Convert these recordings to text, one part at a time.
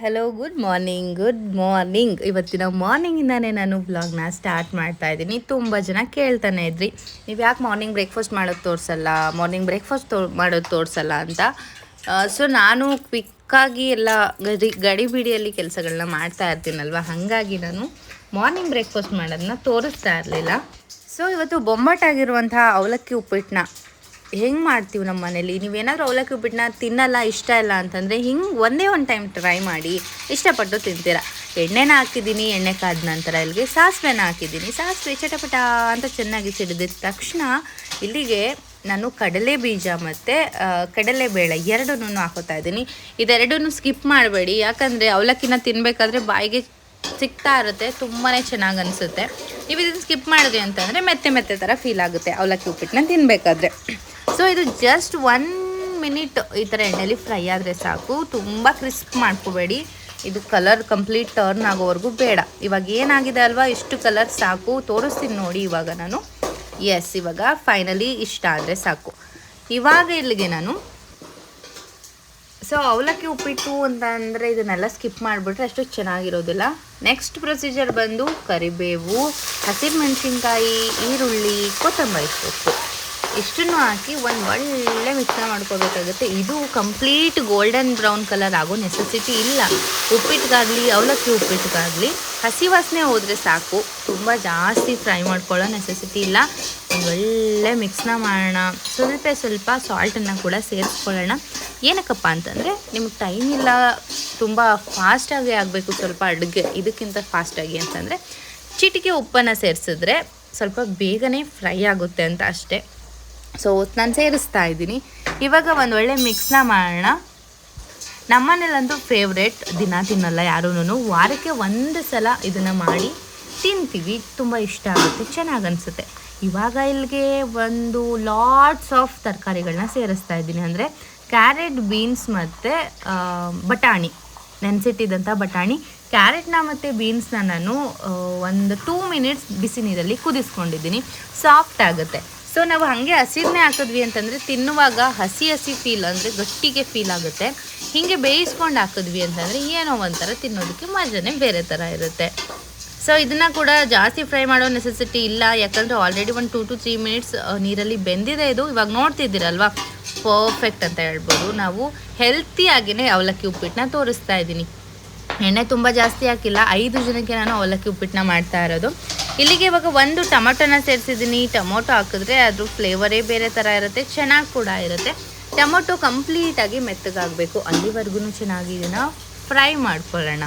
Hello good morning good morning ಇವತ್ತಿನ ಮಾರ್ನಿಂಗಿಂದಾನೇ ನಾನು ಬ್ಲಾಗ್ನ ಸ್ಟಾರ್ಟ್ ಮಾಡ್ತಾ ಇದ್ದೀನಿ. ತುಂಬ ಜನ ಕೇಳ್ತಾನೆ ಇದ್ರಿ. ನೀವು ಯಾಕೆ ಮಾರ್ನಿಂಗ್ ಬ್ರೇಕ್ಫಾಸ್ಟ್ ಮಾಡೋದು ತೋರಿಸಲ್ಲ? ಮಾರ್ನಿಂಗ್ ಬ್ರೇಕ್ಫಾಸ್ಟ್ ತೋ ಮಾಡೋದು ತೋರಿಸಲ್ಲ ಅಂತ. ಸೊ ನಾನು ಕ್ವಿಕ್ಕಾಗಿ ಎಲ್ಲ ಗಡಿ ಗಡಿಬಿಡಿಯಲ್ಲಿ ಕೆಲಸಗಳನ್ನ ಮಾಡ್ತಾ ಇರ್ತೀನಲ್ವ? ಹಾಗಾಗಿ ನಾನು ಮಾರ್ನಿಂಗ್ ಬ್ರೇಕ್ಫಾಸ್ಟ್ ಮಾಡೋದನ್ನ ತೋರಿಸ್ತಾ ಇರಲಿಲ್ಲ. ಸೊ ಇವತ್ತು ಬೊಂಬಾಟಾಗಿರುವಂತಹ ಅವಲಕ್ಕಿ ಉಪ್ಪಿಟ್ಟನ್ನ ಹೆಂಗೆ ಮಾಡ್ತೀವಿ ನಮ್ಮ ಮನೇಲಿ? ನೀವೇನಾದರೂ ಅವಲಕ್ಕಿ ಉಪ್ಪಿಟ್ಟನ್ನ ತಿನ್ನಲ್ಲ, ಇಷ್ಟ ಇಲ್ಲ ಅಂತಂದರೆ ಹಿಂಗೆ ಒಂದೇ ಒಂದು ಟೈಮ್ ಟ್ರೈ ಮಾಡಿ ಇಷ್ಟಪಟ್ಟು ತಿಂತೀರ. ಎಣ್ಣೆನ ಹಾಕಿದ್ದೀನಿ, ಎಣ್ಣೆ ಕಾದ ನಂತರ ಇಲ್ಲಿಗೆ ಸಾಸಿವೆನ ಹಾಕಿದ್ದೀನಿ. ಸಾಸಿವೆ ಚಟಪಟ ಅಂತ ಚೆನ್ನಾಗಿ ಸಿಡಿದಿದ ತಕ್ಷಣ ಇಲ್ಲಿಗೆ ನಾನು ಕಡಲೆ ಬೀಜ ಮತ್ತು ಕಡಲೆಬೇಳೆ ಎರಡನ್ನೂ ಹಾಕೋತಾ ಇದ್ದೀನಿ. ಇದೆರಡನ್ನೂ ಸ್ಕಿಪ್ ಮಾಡಬೇಡಿ. ಯಾಕಂದರೆ ಅವಲಕ್ಕಿನ ತಿನ್ನಬೇಕಾದ್ರೆ ಬಾಯಿಗೆ ಸಿಗ್ತಾ ಇರುತ್ತೆ ತುಂಬಾ ಚೆನ್ನಾಗಿ ಅನಿಸುತ್ತೆ. ನೀವು ಇದನ್ನು ಸ್ಕಿಪ್ ಮಾಡಿದ್ರಿ ಅಂತಂದರೆ ಮೆತ್ತೆ ಮೆತ್ತೆ ಥರ ಫೀಲ್ ಆಗುತ್ತೆ ಅವಲಕ್ಕಿ ಉಪ್ಪಿಟ್ಟನ್ನ ತಿನ್ನಬೇಕಾದ್ರೆ ಸೊ ಇದು ಜಸ್ಟ್ ಒನ್ ಮಿನಿಟ್ ಈ ಥರ ಎಣ್ಣೆಲಿ ಫ್ರೈ ಆದರೆ ಸಾಕು. ತುಂಬ ಕ್ರಿಸ್ಪ್ ಮಾಡ್ಕೋಬೇಡಿ. ಇದು ಕಲರ್ ಕಂಪ್ಲೀಟ್ ಟರ್ನ್ ಆಗೋವರೆಗೂ ಬೇಡ. ಇವಾಗ ಏನಾಗಿದೆ ಅಲ್ವಾ? ಇಷ್ಟು ಕಲರ್ ಸಾಕು. ತೋರಿಸ್ತೀನಿ ನೋಡಿ ಇವಾಗ ನಾನು. ಎಸ್ ಇವಾಗ ಫೈನಲಿ ಇಷ್ಟ ಆದರೆ ಸಾಕು. ಇವಾಗ ಇಲ್ಲಿಗೆ ನಾನು. ಸೊ ಅವಲಕ್ಕಿ ಉಪ್ಪಿಟ್ಟು ಅಂತ ಅಂದರೆ ಇದನ್ನೆಲ್ಲ ಸ್ಕಿಪ್ ಮಾಡಿಬಿಟ್ರೆ ಅಷ್ಟು ಚೆನ್ನಾಗಿರೋದಿಲ್ಲ. ನೆಕ್ಸ್ಟ್ ಪ್ರೊಸೀಜರ್ ಬಂದು ಕರಿಬೇವು ಹಸಿಮೆಣಸಿನ್ಕಾಯಿ ಈರುಳ್ಳಿ, ಕೊತ್ತಂಬರಿ ಸೊಪ್ಪು. ಇಷ್ಟನ್ನು ಹಾಕಿ ಒಂದು ಒಳ್ಳೆ ಮಿಕ್ಸರ್ ಮಾಡ್ಕೋಬೇಕಾಗುತ್ತೆ. ಇದು ಕಂಪ್ಲೀಟ್ ಗೋಲ್ಡನ್ ಬ್ರೌನ್ ಕಲರ್ ಆಗೋ ನೆಸೆಸಿಟಿ ಇಲ್ಲ. ಉಪ್ಪಿಟ್ಟಿಗಾಗಲಿ ಅವಲಕ್ಕಿ ಉಪ್ಪಿಟ್ಟಿಗಾಗಲಿ ಹಸಿ ವಾಸನೆ ಹೋದರೆ ಸಾಕು. ತುಂಬ ಜಾಸ್ತಿ ಫ್ರೈ ಮಾಡ್ಕೊಳ್ಳೋ ನೆಸೆಸಿಟಿ ಇಲ್ಲ. ಒಂದು ಒಳ್ಳೆ ಮಿಕ್ಸ್ನ ಮಾಡೋಣ. ಸ್ವಲ್ಪ ಸ್ವಲ್ಪ ಸಾಲ್ಟನ್ನು ಕೂಡ ಸೇರಿಸ್ಕೊಳ್ಳೋಣ. ಏನಕ್ಕಪ್ಪ ಅಂತಂದರೆ, ನಿಮ್ಗೆ ಟೈಮ್ ಇಲ್ಲ. ತುಂಬ ಫಾಸ್ಟಾಗಿ ಆಗಬೇಕು ಸ್ವಲ್ಪ ಅಡುಗೆ. ಇದಕ್ಕಿಂತ ಫಾಸ್ಟಾಗಿ ಅಂತಂದರೆ, ಚಿಟಿಕೆ ಉಪ್ಪನ್ನು ಸೇರಿಸಿದ್ರೆ ಸ್ವಲ್ಪ ಬೇಗನೆ ಫ್ರೈ ಆಗುತ್ತೆ ಅಂತ ಅಷ್ಟೇ. ಸೊ ನಾನು ಸೇರಿಸ್ತಾ ಇದ್ದೀನಿ. ಇವಾಗ ಒಂದು ಒಳ್ಳೆ ಮಿಕ್ಸ್ನ ಮಾಡೋಣ. ನಮ್ಮನೇಲಂತೂ ಫೇವ್ರೇಟ್ ದಿನ ತಿನ್ನಲ್ಲ ಯಾರೂ ವಾರಕ್ಕೆ ಒಂದು ಸಲ ಇದನ್ನು ಮಾಡಿ ತಿಂತೀವಿ. ತುಂಬ ಇಷ್ಟ ಆಗುತ್ತೆ. ಚೆನ್ನಾಗಿ ಅನಿಸುತ್ತೆ. ಇವಾಗ ಇಲ್ಲಿಗೆ ಒಂದು ಲಾಟ್ಸ್ ಆಫ್ ತರಕಾರಿಗಳನ್ನ ಸೇರಿಸ್ತಾ ಇದ್ದೀನಿ. ಅಂದರೆ ಕ್ಯಾರೆಟ್ ಬೀನ್ಸ್ ಮತ್ತು ಬಟಾಣಿ. ನೆನೆಸಿಟ್ಟಿದ್ದಂಥ ಬಟಾಣಿ. ಕ್ಯಾರೆಟ್ನ ಮತ್ತು ಬೀನ್ಸ್ನ ನಾನು ಒಂದು ಟೂ ಮಿನಿಟ್ಸ್ ಬಿಸಿ ನೀರಲ್ಲಿ ಕುದಿಸ್ಕೊಂಡಿದ್ದೀನಿ. ಸಾಫ್ಟ್ ಆಗುತ್ತೆ. ಸೊ ನಾವು ಹಾಗೆ ಹಸಿರನ್ನೇ ಹಾಕಿದ್ವಿ ಅಂತಂದರೆ ತಿನ್ನುವಾಗ ಹಸಿ ಹಸಿ ಫೀಲ್ ಅಂದರೆ ಗಟ್ಟಿಗೆ ಫೀಲ್ ಆಗುತ್ತೆ. ಹೀಗೆ ಬೇಯಿಸ್ಕೊಂಡು ಹಾಕಿದ್ವಿ ಅಂತಂದರೆ ಏನೋ ಒಂಥರ ತಿನ್ನೋದಕ್ಕೆ ಮಜಾನೇ ಬೇರೆ ಥರ ಇರುತ್ತೆ. ಸೊ ಇದನ್ನು ಕೂಡ ಜಾಸ್ತಿ ಫ್ರೈ ಮಾಡೋ ನೆಸೆಸಿಟಿ ಇಲ್ಲ. ಯಾಕಂದರೆ ಆಲ್ರೆಡಿ ಒಂದು ಟೂ ಟು ತ್ರೀ ಮಿನಿಟ್ಸ್ ನೀರಲ್ಲಿ ಬೆಂದಿದೆ ಇದು. ಇವಾಗ ನೋಡ್ತಿದ್ದೀರಲ್ವಾ? ಪರ್ಫೆಕ್ಟ್ ಅಂತ ಹೇಳ್ಬೋದು. ನಾವು ಹೆಲ್ತಿಯಾಗಿಯೇ ಅವಲಕ್ಕಿ ಉಪ್ಪಿಟ್ಟನ್ನ ತೋರಿಸ್ತಾ ಇದ್ದೀನಿ. ಎಣ್ಣೆ ತುಂಬ ಜಾಸ್ತಿ ಹಾಕಿಲ್ಲ. ಐದು ಜನಕ್ಕೆ ನಾನು ಅವಲಕ್ಕಿ ಉಪ್ಪಿಟ್ಟನ್ನ ಮಾಡ್ತಾ ಇರೋದು. ಇಲ್ಲಿಗೆ ಇವಾಗ ಒಂದು ಟೊಮೊಟೊನ ಸೇರಿಸಿದ್ದೀನಿ. ಟೊಮೊಟೊ ಹಾಕಿದ್ರೆ ಅದ್ರ ಫ್ಲೇವರೇ ಬೇರೆ ಥರ ಇರುತ್ತೆ, ಚೆನ್ನಾಗಿ ಕೂಡ ಇರುತ್ತೆ. ಟೊಮೊಟೊ ಕಂಪ್ಲೀಟಾಗಿ ಮೆತ್ತಗಾಗಬೇಕು. ಅಲ್ಲಿವರೆಗೂ ಚೆನ್ನಾಗಿ ಇದನ್ನು ಫ್ರೈ ಮಾಡ್ಕೊಳ್ಳೋಣ.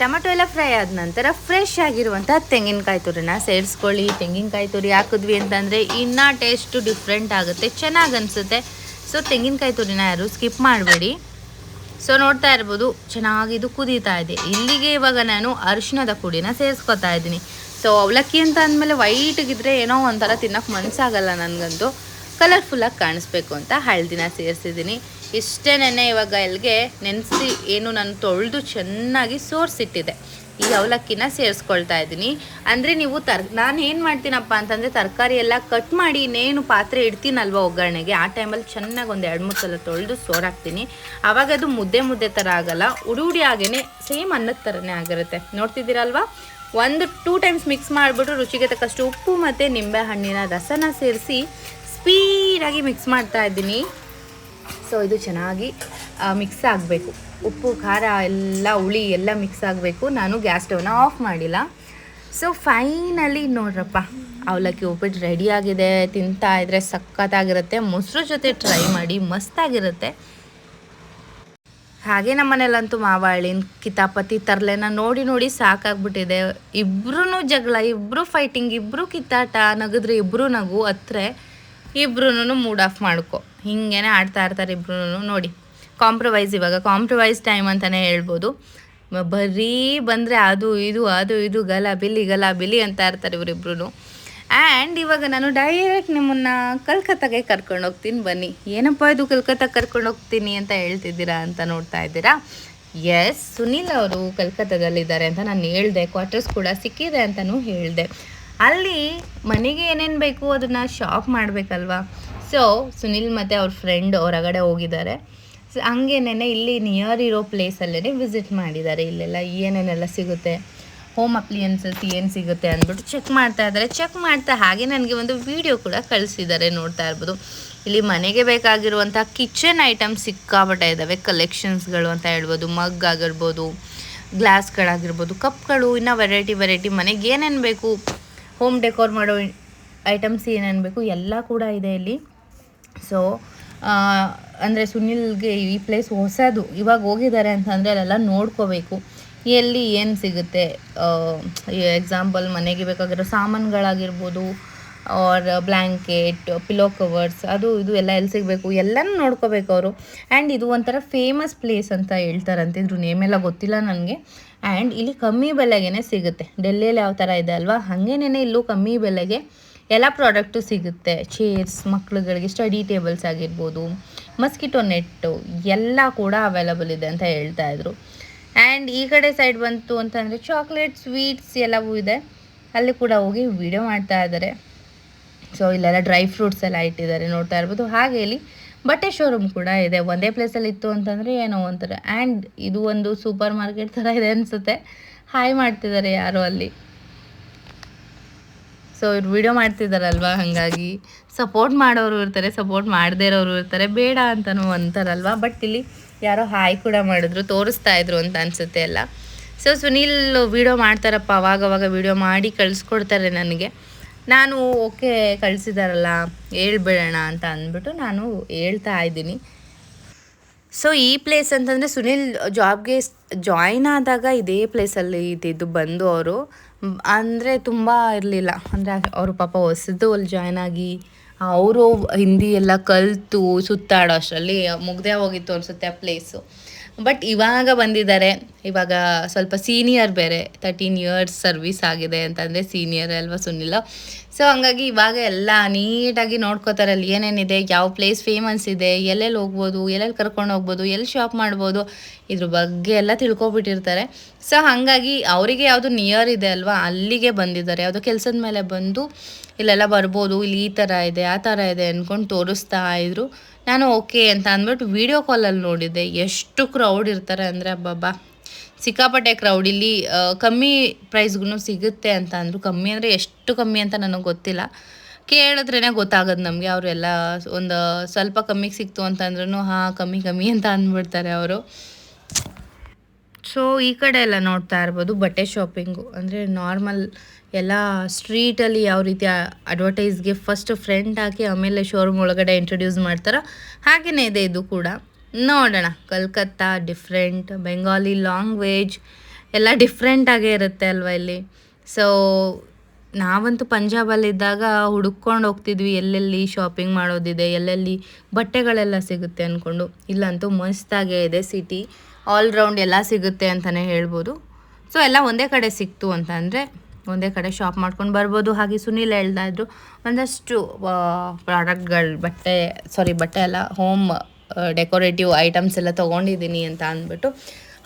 ಟೊಮೊಟೊ ಎಲ್ಲ ಫ್ರೈ ಆದ ನಂತರ ಫ್ರೆಶ್ ಆಗಿರುವಂಥ ತೆಂಗಿನಕಾಯಿ ತುರಿನ ಸೇರಿಸ್ಕೊಳ್ಳಿ. ತೆಂಗಿನಕಾಯಿ ತುರಿ ಹಾಕಿದ್ವಿ ಅಂತಂದರೆ ಇನ್ನೂ ಟೇಸ್ಟು ಡಿಫ್ರೆಂಟ್ ಆಗುತ್ತೆ, ಚೆನ್ನಾಗಿ ಅನಿಸುತ್ತೆ. ಸೊ ತೆಂಗಿನಕಾಯಿ ತುರಿನ ಯಾರು ಸ್ಕಿಪ್ ಮಾಡಬೇಡಿ. ಸೊ ನೋಡ್ತಾ ಇರ್ಬೋದು, ಚೆನ್ನಾಗಿ ಇದು ಕುದೀತಾ ಇದೆ. ಇಲ್ಲಿಗೆ ಇವಾಗ ನಾನು ಅರಿಶಿಣದ ಪುಡಿನ ಸೇರಿಸ್ಕೊತಾ ಇದ್ದೀನಿ. ಸೊ ಅವಲಕ್ಕಿ ಅಂತ ಅಂದಮೇಲೆ ವೈಟಿಗಿದ್ರೆ ಏನೋ ಒಂಥರ ತಿನ್ನೋಕೆ ಮನಸ್ಸಾಗಲ್ಲ ನನಗಂತೂ. ಕಲರ್ಫುಲ್ಲಾಗಿ ಕಾಣಿಸ್ಬೇಕು ಅಂತ ಹಳದಿನ ಸೇರಿಸಿದ್ದೀನಿ. ಇಷ್ಟೇ ನೆನೆ ಇವಾಗ ಎಲ್ಲಿಗೆ ನೆನೆಸಿ ಏನು ನಾನು ತೊಳೆದು ಚೆನ್ನಾಗಿ ಸೋರಿಸಿಟ್ಟಿದೆ. ಈ ಅವಲಕ್ಕಿನ ಸೇರಿಸ್ಕೊಳ್ತಾ ಇದ್ದೀನಿ. ಅಂದರೆ ನೀವು ತರ್, ನಾನು ಏನು ಮಾಡ್ತೀನಪ್ಪ ಅಂತಂದರೆ ತರಕಾರಿ ಎಲ್ಲ ಕಟ್ ಮಾಡಿ ಇನ್ನೇನು ಪಾತ್ರೆ ಇಡ್ತೀನಲ್ವ ಒಗ್ಗರಣೆಗೆ? ಆ ಟೈಮಲ್ಲಿ ಚೆನ್ನಾಗಿ ಒಂದು ಎರಡು, ಮೂರು ಸಲ ತೊಳೆದು ಸೋರಾಕ್ತೀನಿ. ಆವಾಗ ಅದು ಮುದ್ದೆ ಮುದ್ದೆ ಥರ ಆಗಲ್ಲ. ಉಡಿ ಉಡಿ ಹಾಗೇ ಸೇಮ್ ಅನ್ನದ ಥರನೇ ಆಗಿರುತ್ತೆ. ನೋಡ್ತಿದ್ದೀರಲ್ವಾ? ಒಂದು ಟೂ ಟೈಮ್ಸ್ ಮಿಕ್ಸ್ ಮಾಡಿಬಿಟ್ಟು ರುಚಿಗೆ ತಕ್ಕಷ್ಟು ಉಪ್ಪು ಮತ್ತು ನಿಂಬೆ ಹಣ್ಣಿನ ರಸನ ಸೇರಿಸಿ ಸ್ಪೀಡಾಗಿ ಮಿಕ್ಸ್ ಮಾಡ್ತಾ ಇದ್ದೀನಿ. ಸೊ ಇದು ಚೆನ್ನಾಗಿ ಮಿಕ್ಸ್ ಆಗಬೇಕು. ಉಪ್ಪು, ಖಾರ, ಎಲ್ಲ ಹುಳಿ ಎಲ್ಲ ಮಿಕ್ಸ್ ಆಗಬೇಕು. ನಾನು ಗ್ಯಾಸ್ ಸ್ಟವ್ನ ಆಫ್ ಮಾಡಿಲ್ಲ. ಸೊ ಫೈನಲಿ ನೋಡ್ರಪ್ಪ, ಅವಲಕ್ಕಿ ಉಪ್ಪಿಟ್ಟು ರೆಡಿಯಾಗಿದೆ ತಿಂತಾ ಇದ್ರೆ ಸಖತ್ತಾಗಿರುತ್ತೆ. ಮೊಸರು ಜೊತೆ ಟ್ರೈ ಮಾಡಿ ಮಸ್ತಾಗಿರುತ್ತೆ. ಹಾಗೆ ನಮ್ಮನೇಲಂತೂ ಮಾವಾಳಿನ ಕಿತಾಪತಿ ತರಲೆನ ನೋಡಿ ನೋಡಿ ಸಾಕಾಗ್ಬಿಟ್ಟಿದೆ. ಇಬ್ರು ಜಗಳ ಇಬ್ಬರು ಫೈಟಿಂಗ್ ಇಬ್ಬರು ಕಿತ್ತಾಟ, ನಗಿದ್ರೆ ಇಬ್ಬರು ನಗು, ಹತ್ರೆ ಇಬ್ರು ಮೂಡ್ ಆಫ್ ಮಾಡ್ಕೊ. ಹಿಂಗೇನೆ ಆಡ್ತಾ ಇರ್ತಾರೆ ಇಬ್ರು ನೋಡಿ. ಕಾಂಪ್ರವೈಸ್ ಇವಾಗ. ಕಾಂಪ್ರವೈಸ್ ಟೈಮ್ ಅಂತಲೇ ಹೇಳ್ಬೋದು. ಬರೀ ಬಂದರೆ ಅದು ಇದು ಅದು ಇದು, ಗಲ ಬಿಲಿ ಗಲ ಬಿಲಿ ಅಂತ ಇರ್ತಾರೆ ಇವರಿಬ್ರು ಆ್ಯಂಡ್ ಇವಾಗ ನಾನು ಡೈರೆಕ್ಟ್ ನಿಮ್ಮನ್ನು ಕಲ್ಕತ್ತಾಗೆ ಕರ್ಕೊಂಡು ಹೋಗ್ತೀನಿ. ಬನ್ನಿ. ಏನಪ್ಪ ಇದು ಕಲ್ಕತ್ತಾಗೆ ಕರ್ಕೊಂಡು ಹೋಗ್ತೀನಿ ಅಂತ ಹೇಳ್ತಿದ್ದೀರಾ ಅಂತ ನೋಡ್ತಾ ಇದ್ದೀರಾ? ಎಸ್ ಸುನಿಲ್ ಅವರು ಕಲ್ಕತ್ತಾದಲ್ಲಿದ್ದಾರೆ ಅಂತ ನಾನು ಹೇಳಿದೆ. ಕ್ವಾರ್ಟರ್ಸ್ ಕೂಡ ಸಿಕ್ಕಿದೆ ಅಂತಲೂ ಹೇಳಿದೆ. ಅಲ್ಲಿ ಮನೆಗೆ ಏನೇನು ಬೇಕು ಅದನ್ನು ಶಾಪ್ ಮಾಡಬೇಕಲ್ವಾ? ಸೊ ಸುನಿಲ್ ಮತ್ತು ಅವ್ರ ಫ್ರೆಂಡ್ ಹೊರಗಡೆ ಹೋಗಿದ್ದಾರೆ. ಸೊ ಹಂಗೇನೆ ಇಲ್ಲಿ ನಿಯರ್ ಇರೋ ಪ್ಲೇಸಲ್ಲೇ ವಿಸಿಟ್ ಮಾಡಿದ್ದಾರೆ. ಇಲ್ಲೆಲ್ಲ ಏನೇನೆಲ್ಲ ಸಿಗುತ್ತೆ? ಹೋಮ್ ಅಪ್ಲಿಯನ್ಸಸ್ ಏನು ಸಿಗುತ್ತೆ ಅಂದ್ಬಿಟ್ಟು ಚೆಕ್ ಮಾಡ್ತಾ ಇದ್ದಾರೆ. ಚೆಕ್ ಮಾಡ್ತಾ ಹಾಗೆ ನನಗೆ ಒಂದು ವಿಡಿಯೋ ಕೂಡ ಕಳಿಸಿದ್ದಾರೆ ನೋಡ್ತಾ ಇರ್ಬೋದು. ಇಲ್ಲಿ ಮನೆಗೆ ಬೇಕಾಗಿರುವಂಥ ಕಿಚನ್ ಐಟಮ್ಸ್ ಸಿಕ್ಕಾಪಟ್ಟೆ ಇದ್ದಾವೆ ಕಲೆಕ್ಷನ್ಸ್ಗಳು ಅಂತ ಹೇಳ್ಬೋದು ಮಗ್ ಆಗಿರ್ಬೋದು ಗ್ಲಾಸ್ಗಳಾಗಿರ್ಬೋದು ಕಪ್ಗಳು ಇನ್ನು ವೆರೈಟಿ ವೆರೈಟಿ ಮನೆಗೆ ಏನೇನು ಬೇಕು? ಹೋಮ್ ಡೆಕೋರ್ ಮಾಡೋ ಐಟಮ್ಸ್ ಏನೇನು ಬೇಕು? ಎಲ್ಲ ಕೂಡ ಇದೆ ಇಲ್ಲಿ. ಸೊ ಅಂದರೆ ಸುನಿಲ್ಗೆ ಈ ಪ್ಲೇಸ್ ಹೊಸದು ಇವಾಗ ಹೋಗಿದ್ದಾರೆ ಅಂತಂದರೆ ಅಲ್ಲೆಲ್ಲ ನೋಡ್ಕೋಬೇಕು. ಎಲ್ಲಿ ಏನು ಸಿಗುತ್ತೆ? ಎಕ್ಸಾಂಪಲ್ ಮನೆಗೆ ಬೇಕಾಗಿರೋ ಸಾಮಾನುಗಳಾಗಿರ್ಬೋದು ಆರ್ ಬ್ಲ್ಯಾಂಕೆಟ್ ಪಿಲೋ ಕವರ್ಸ್ ಅದು ಇದು ಎಲ್ಲ ಎಲ್ಲಿ ಸಿಗಬೇಕು? ಎಲ್ಲನೂ ನೋಡ್ಕೋಬೇಕು ಅವರು. ಆ್ಯಂಡ್ ಇದು ಒಂಥರ ಫೇಮಸ್ ಪ್ಲೇಸ್ ಅಂತ ಹೇಳ್ತಾರಂತೆ. ಇದ್ರ ನೇಮ್ ಎಲ್ಲ ಗೊತ್ತಿಲ್ಲ ನನಗೆ. ಆ್ಯಂಡ್ ಇಲ್ಲಿ ಕಮ್ಮಿ ಬೆಲೆಗೇ ಸಿಗುತ್ತೆ. ಡೆಲ್ಲಿಯಲ್ಲಿ ಯಾವ ಥರ ಇದೆ ಅಲ್ವಾ? ಹಾಗೇನೇ ಇಲ್ಲೂ ಕಮ್ಮಿ ಬೆಲೆಗೆ. ಎಲ್ಲ ಪ್ರಾಡಕ್ಟು ಸಿಗುತ್ತೆ. ಚೇರ್ಸ್ ಮಕ್ಳುಗಳಿಗೆ ಸ್ಟಡಿ ಟೇಬಲ್ಸ್ ಆಗಿರ್ಬೋದು ಮಸ್ಕಿಟೋ ನೆಟ್ಟು ಎಲ್ಲ ಕೂಡ ಅವೈಲಬಲ್ ಇದೆ ಅಂತ ಹೇಳ್ತಾ ಇದ್ರು. ಆ್ಯಂಡ್ ಈ ಕಡೆ ಸೈಡ್ ಬಂತು ಅಂತಂದರೆ ಚಾಕ್ಲೇಟ್ ಸ್ವೀಟ್ಸ್ ಎಲ್ಲವೂ ಇದೆ. ಅಲ್ಲಿ ಕೂಡ ಹೋಗಿ ವಿಡಿಯೋ ಮಾಡ್ತಾ ಇದ್ದಾರೆ. ಸೊ ಇಲ್ಲೆಲ್ಲ ಡ್ರೈ ಫ್ರೂಟ್ಸ್ ಎಲ್ಲ ಇಟ್ಟಿದ್ದಾರೆ ನೋಡ್ತಾ ಇರ್ಬೋದು. ಹಾಗೆ ಇಲ್ಲಿ ಬಟ್ಟೆ ಶೋರೂಮ್ ಕೂಡ ಇದೆ. ಒಂದೇ ಪ್ಲೇಸಲ್ಲಿ ಇತ್ತು ಅಂತಂದರೆ ಏನೋ ಒಂಥರ. ಆ್ಯಂಡ್ ಇದು ಒಂದು ಸೂಪರ್ ಮಾರ್ಕೆಟ್ ಥರ ಇದೆ ಅನಿಸುತ್ತೆ. ಹಾಯ್ ಮಾಡ್ತಿದ್ದಾರೆ ಯಾರೋ ಅಲ್ಲಿ. ಸೊ ಇವ್ರು ವಿಡಿಯೋ ಮಾಡ್ತಿದ್ದಾರಲ್ವ ಹಾಗಾಗಿ ಸಪೋರ್ಟ್ ಮಾಡೋರು ಇರ್ತಾರೆ ಸಪೋರ್ಟ್ ಮಾಡದೇ ಇರೋರು ಇರ್ತಾರೆ. ಬೇಡ ಅಂತಲೂ ಅಂತಾರಲ್ವಾ? ಬಟ್ ಇಲ್ಲಿ ಯಾರೋ ಹಾಯ್ ಕೂಡ ಮಾಡಿದ್ರು, ತೋರಿಸ್ತಾ ಇದ್ರು ಅಂತ ಅನಿಸುತ್ತೆ ಎಲ್ಲ. ಸೊ ಸುನೀಲ್ ವಿಡಿಯೋ ಮಾಡ್ತಾರಪ್ಪ ಅವಾಗವಾಗ ವಿಡಿಯೋ ಮಾಡಿ ಕಳಿಸ್ಕೊಡ್ತಾರೆ ನನಗೆ. ನಾನು ಓಕೆ ಕಳಿಸಿದಾರಲ್ಲ, ಹೇಳ್ಬಿಡೋಣ ಅಂತ ಅಂದ್ಬಿಟ್ಟು ನಾನು ಹೇಳ್ತಾ ಇದ್ದೀನಿ. ಸೊ ಈ ಪ್ಲೇಸ್ ಅಂತಂದರೆ ಸುನೀಲ್ ಜಾಬ್ಗೆ ಜಾಯ್ನ್ ಆದಾಗ ಇದೇ ಪ್ಲೇಸಲ್ಲಿ ಇದ್ದಿದ್ದು ಬಂದು ಅವರು. ಅಂದರೆ ತುಂಬ ಇರಲಿಲ್ಲ. ಅಂದರೆ ಅವರು ಪಾಪ ಹೊಸದು ಅಲ್ಲಿ ಜಾಯ್ನ್ ಆಗಿ ಅವರು ಹಿಂದಿ ಎಲ್ಲ ಕಲಿತು ಸುತ್ತಾಡೋ ಅಷ್ಟರಲ್ಲಿ ಮುಗ್ದೇ ಹೋಗಿತ್ತು ಅನಿಸುತ್ತೆ ಆ ಪ್ಲೇಸು ಬಟ್ ಇವಾಗ ಬಂದಿದ್ದಾರೆ. ಇವಾಗ ಸ್ವಲ್ಪ ಸೀನಿಯರ್ ಬೇರೆ ತರ್ಟೀನ್ ಇಯರ್ಸ್ ಸರ್ವಿಸ್ ಆಗಿದೆ ಅಂತಂದರೆ ಸೀನಿಯರ್ ಅಲ್ವಾ ಸುನಿಲ್? ಸೊ ಹಂಗಾಗಿ ಇವಾಗ ಎಲ್ಲ ನೀಟಾಗಿ ನೋಡ್ಕೋತಾರೆ ಅಲ್ಲಿ ಏನೇನಿದೆ, ಯಾವ ಪ್ಲೇಸ್ ಫೇಮಸ್ ಇದೆ, ಎಲ್ಲೆಲ್ಲಿ ಹೋಗ್ಬೋದು, ಎಲ್ಲೆಲ್ಲಿ ಕರ್ಕೊಂಡು ಹೋಗ್ಬೋದು, ಎಲ್ಲಿ ಶಾಪ್ ಮಾಡ್ಬೋದು, ಇದ್ರ ಬಗ್ಗೆ ಎಲ್ಲ ತಿಳ್ಕೊಬಿಟ್ಟಿರ್ತಾರೆ. ಸೊ ಹಾಗಾಗಿ ಅವರಿಗೆ ಯಾವುದು ನಿಯರ್ ಇದೆ ಅಲ್ವಾ, ಅಲ್ಲಿಗೆ ಬಂದಿದ್ದಾರೆ. ಯಾವುದೋ ಕೆಲಸದ ಮೇಲೆ ಬಂದು ಇಲ್ಲೆಲ್ಲ ಬರ್ಬೋದು, ಇಲ್ಲಿ ಈ ಥರ ಇದೆ, ಆ ಥರ ಇದೆ ಅಂದ್ಕೊಂಡು ತೋರಿಸ್ತಾ ಇದ್ರು. ನಾನು ಓಕೆ ಅಂತ ಅಂದ್ಬಿಟ್ಟು ವೀಡಿಯೋ ಕಾಲಲ್ಲಿ ನೋಡಿದ್ದೆ. ಎಷ್ಟು ಕ್ರೌಡ್ ಇರ್ತಾರೆ ಅಂದರೆ ಅಬ್ಬಬ್ಬಾ. ಸಿಕ್ಕಾಪಟ್ಟೆ ಕ್ರೌಡ್ ಇಲ್ಲಿ ಕಮ್ಮಿ ಪ್ರೈಸ್ಗೂ ಸಿಗುತ್ತೆ ಅಂತ ಅಂದರು. ಕಮ್ಮಿ ಅಂದರೆ ಎಷ್ಟು ಕಮ್ಮಿ ಅಂತ ನನಗೆ ಗೊತ್ತಿಲ್ಲ. ಕೇಳಿದ್ರೇ ಗೊತ್ತಾಗೋದು ನಮಗೆ ಅವರೆಲ್ಲ. ಒಂದು ಸ್ವಲ್ಪ ಕಮ್ಮಿಗೆ ಸಿಕ್ತು ಅಂತಂದ್ರೂ ಹಾಂ, ಕಮ್ಮಿ ಕಮ್ಮಿ ಅಂತ ಅಂದ್ಬಿಡ್ತಾರೆ ಅವರು. ಸೊ ಈ ಕಡೆ ಎಲ್ಲ ನೋಡ್ತಾ ಇರ್ಬೋದು ಬಟ್ಟೆ ಶಾಪಿಂಗು ಅಂದರೆ ನಾರ್ಮಲ್ ಎಲ್ಲ ಸ್ಟ್ರೀಟಲ್ಲಿ ಯಾವ ರೀತಿ ಅಡ್ವರ್ಟೈಸ್ಗೆ ಫಸ್ಟ್ ಫ್ರೆಂಡ್ ಹಾಕಿ ಆಮೇಲೆ ಶೋರೂಮ್ ಒಳಗಡೆ ಇಂಟ್ರೊಡ್ಯೂಸ್ ಮಾಡ್ತಾರೋ. ಹಾಗೆಯೇ ಇದೆ ಇದು ಕೂಡ. ನೋಡೋಣ. ಕಲ್ಕತ್ತಾ ಡಿಫ್ರೆಂಟ್ ಬೆಂಗಾಲಿ ಲಾಂಗ್ವೇಜ್ ಎಲ್ಲ ಡಿಫ್ರೆಂಟಾಗೇ ಇರುತ್ತೆ ಅಲ್ವಾ ಇಲ್ಲಿ. ಸೊ ನಾವಂತೂ ಪಂಜಾಬಲ್ಲಿದ್ದಾಗ ಹುಡುಕ್ಕೊಂಡು ಹೋಗ್ತಿದ್ವಿ. ಎಲ್ಲೆಲ್ಲಿ ಶಾಪಿಂಗ್ ಮಾಡೋದಿದೆ, ಎಲ್ಲೆಲ್ಲಿ ಬಟ್ಟೆಗಳೆಲ್ಲ ಸಿಗುತ್ತೆ ಅಂದ್ಕೊಂಡು ಇಲ್ಲಂತೂ ಮಸ್ತಾಗೇ ಇದೆ ಸಿಟಿ ಆಲ್ ರೌಂಡ್ ಎಲ್ಲ ಸಿಗುತ್ತೆ ಅಂತಲೇ ಹೇಳ್ಬೋದು. ಸೊ ಎಲ್ಲ ಒಂದೇ ಕಡೆ ಸಿಕ್ತು ಅಂತ ಅಂದರೆ ಒಂದೇ ಕಡೆ ಶಾಪ್ ಮಾಡ್ಕೊಂಡು ಬರ್ಬೋದು. ಹಾಗೆ ಸುನೀಲ್ ಹೇಳ್ತಾ ಇದ್ರು, ಒಂದಷ್ಟು ಪ್ರಾಡಕ್ಟ್ಗಳು ಬಟ್ಟೆ ಸಾರಿ ಬಟ್ಟೆ ಎಲ್ಲ ಹೋಮ್ ಡೆಕೋರೇಟಿವ್ ಐಟಮ್ಸ್ ಎಲ್ಲ ತೊಗೊಂಡಿದ್ದೀನಿ ಅಂತ ಅಂದ್ಬಿಟ್ಟು,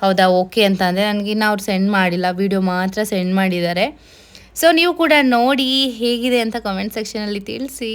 ಹೌದಾ ಓಕೆ ಅಂತ ಅಂದರೆ ಇನ್ನು ಅವ್ರು ಸೆಂಡ್ ಮಾಡಿಲ್ಲ ವಿಡಿಯೋ ಮಾತ್ರ ಸೆಂಡ್ ಮಾಡಿದ್ದಾರೆ. ಸೊ ನೀವು ಕೂಡ ನೋಡಿ ಹೇಗಿದೆ ಅಂತ ಕಮೆಂಟ್ ಸೆಕ್ಷನಲ್ಲಿ ತಿಳಿಸಿ.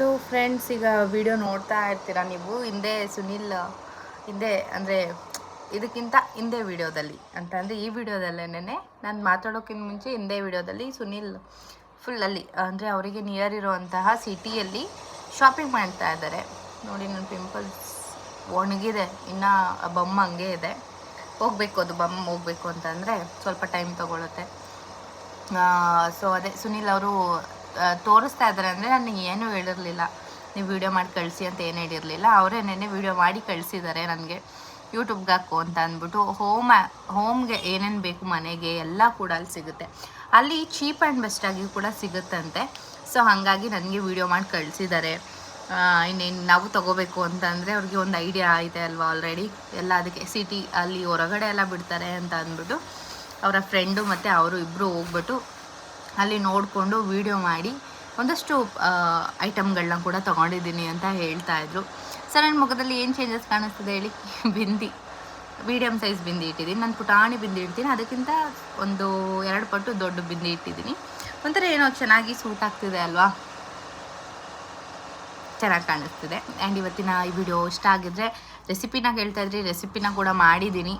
ಸೊ ಫ್ರೆಂಡ್ಸ್ ಈಗ ವಿಡಿಯೋ ನೋಡ್ತಾ ಇರ್ತೀರಾ ನೀವು? ಹಿಂದೆ ಸುನಿಲ್, ಹಿಂದೆ ಅಂದರೆ ಇದಕ್ಕಿಂತ ಹಿಂದೆ ವಿಡಿಯೋದಲ್ಲಿ ಅಂತಂದರೆ ಈ ವಿಡಿಯೋದಲ್ಲೇನೆ ನಾನು ಮಾತಾಡೋಕ್ಕಿಂತ ಮುಂಚೆ ಹಿಂದೆ ವಿಡಿಯೋದಲ್ಲಿ ಸುನಿಲ್ ಫುಲ್ ಅಲ್ಲಿ, ಅಂದರೆ ಅವರಿಗೆ ನಿಯರ್ ಇರುವಂತಹ ಸಿಟಿಯಲ್ಲಿ ಶಾಪಿಂಗ್ ಮಾಡ್ತಾ ಇದ್ದಾರೆ. ನೋಡಿ, ನನ್ನ ಪಿಂಪಲ್ಸ್ ಒಣಗಿದೆ. ಇನ್ನೂ ಬಮ್ಮ ಹಂಗೆ ಇದೆ. ಹೋಗಬೇಕು ಅದು, ಬಮ್ಮ ಹೋಗಬೇಕು ಅಂತಂದರೆ ಸ್ವಲ್ಪ ಟೈಮ್ ತೊಗೊಳುತ್ತೆ. ಸೊ ಅದೇ ಸುನಿಲ್ ಅವರು ತೋರಿಸ್ತಾ ಇದ್ದಾರೆ ಅಂದರೆ ನನಗೆ ಏನೂ ಹೇಳಿರಲಿಲ್ಲ. ನೀವು ವಿಡಿಯೋ ಮಾಡಿ ಕಳಿಸಿ ಅಂತ ಏನು ಹೇಳಿರಲಿಲ್ಲ. ಅವರೇ ನೆನೆ ವಿಡಿಯೋ ಮಾಡಿ ಕಳಿಸಿದ್ದಾರೆ ನನಗೆ. ಯೂಟ್ಯೂಬ್ಗೆ ಹಾಕು ಅಂತ ಅಂದ್ಬಿಟ್ಟು ಹೋಮ್ ಹೋಮ್ಗೆ ಏನೇನು ಬೇಕು ಮನೆಗೆ ಎಲ್ಲ ಕೂಡ ಅಲ್ಲಿ ಸಿಗುತ್ತೆ. ಅಲ್ಲಿ ಚೀಪ್ ಆ್ಯಂಡ್ ಬೆಸ್ಟಾಗಿ ಕೂಡ ಸಿಗುತ್ತಂತೆ. ಸೊ ಹಾಗಾಗಿ ನನಗೆ ವಿಡಿಯೋ ಮಾಡಿ ಕಳಿಸಿದ್ದಾರೆ. ಇನ್ನೇನು ನಾವು ತಗೋಬೇಕು ಅಂತಂದರೆ ಅವ್ರಿಗೆ ಒಂದು ಐಡಿಯಾ ಇದೆ ಅಲ್ವಾ ಆಲ್ರೆಡಿ ಎಲ್ಲ ಅದಕ್ಕೆ ಸಿಟಿ ಅಲ್ಲಿ ಹೊರಗಡೆ ಎಲ್ಲ ಬಿಡ್ತಾರೆ ಅಂತ ಅಂದ್ಬಿಟ್ಟು ಅವರ ಫ್ರೆಂಡು ಮತ್ತು ಅವರು ಇಬ್ಬರು ಹೋಗ್ಬಿಟ್ಟು ಅಲ್ಲಿ ನೋಡಿಕೊಂಡು ವೀಡಿಯೋ ಮಾಡಿ ಒಂದಷ್ಟು ಐಟಮ್ಗಳನ್ನ ಕೂಡ ತೊಗೊಂಡಿದ್ದೀನಿ ಅಂತ ಹೇಳ್ತಾ ಇದ್ರು. ಸರ್, ನನ್ನ ಮುಖದಲ್ಲಿ ಏನು ಚೇಂಜಸ್ ಕಾಣಿಸ್ತದೆ ಹೇಳಿ? ಬಿಂದಿ. ಮೀಡಿಯಮ್ ಸೈಜ್ ಬಿಂದಿ ಇಟ್ಟಿದ್ದೀನಿ. ನಾನು ಪುಟಾಣಿ ಬಿಂದಿ ಇಡ್ತೀನಿ. ಅದಕ್ಕಿಂತ ಒಂದು ಎರಡು ಪಟ್ಟು ದೊಡ್ಡ ಬಿಂದಿ ಇಟ್ಟಿದ್ದೀನಿ. ಒಂಥರ ಏನೋ ಚೆನ್ನಾಗಿ ಸೂಟ್ ಆಗ್ತಿದೆ ಅಲ್ವಾ? ಚೆನ್ನಾಗಿ ಕಾಣಿಸ್ತಿದೆ. ಆ್ಯಂಡ್ ಇವತ್ತಿನ ಈ ವಿಡಿಯೋ ಇಷ್ಟ ಆಗಿದ್ರೆ ರೆಸಿಪಿನ ಹೇಳ್ತಾ ಇದ್ರಿ ರೆಸಿಪಿನ ಕೂಡ ಮಾಡಿದ್ದೀನಿ.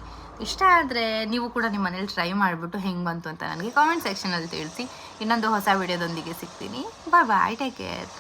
ಇಷ್ಟ ಆದರೆ ನೀವು ಕೂಡ ನಿಮ್ಮ ಮನೇಲಿ ಟ್ರೈ ಮಾಡಿಬಿಟ್ಟು ಹೆಂಗೆ ಬಂತು ಅಂತ ನನಗೆ ಕಾಮೆಂಟ್ ಸೆಕ್ಷನಲ್ಲಿ ತಿಳಿಸಿ. ಇನ್ನೊಂದು ಹೊಸ ವಿಡಿಯೋದೊಂದಿಗೆ ಸಿಗ್ತೀನಿ. ಬಾಯ್ ಬಾಯ್ ಟೇಕ್ ಕೇರ್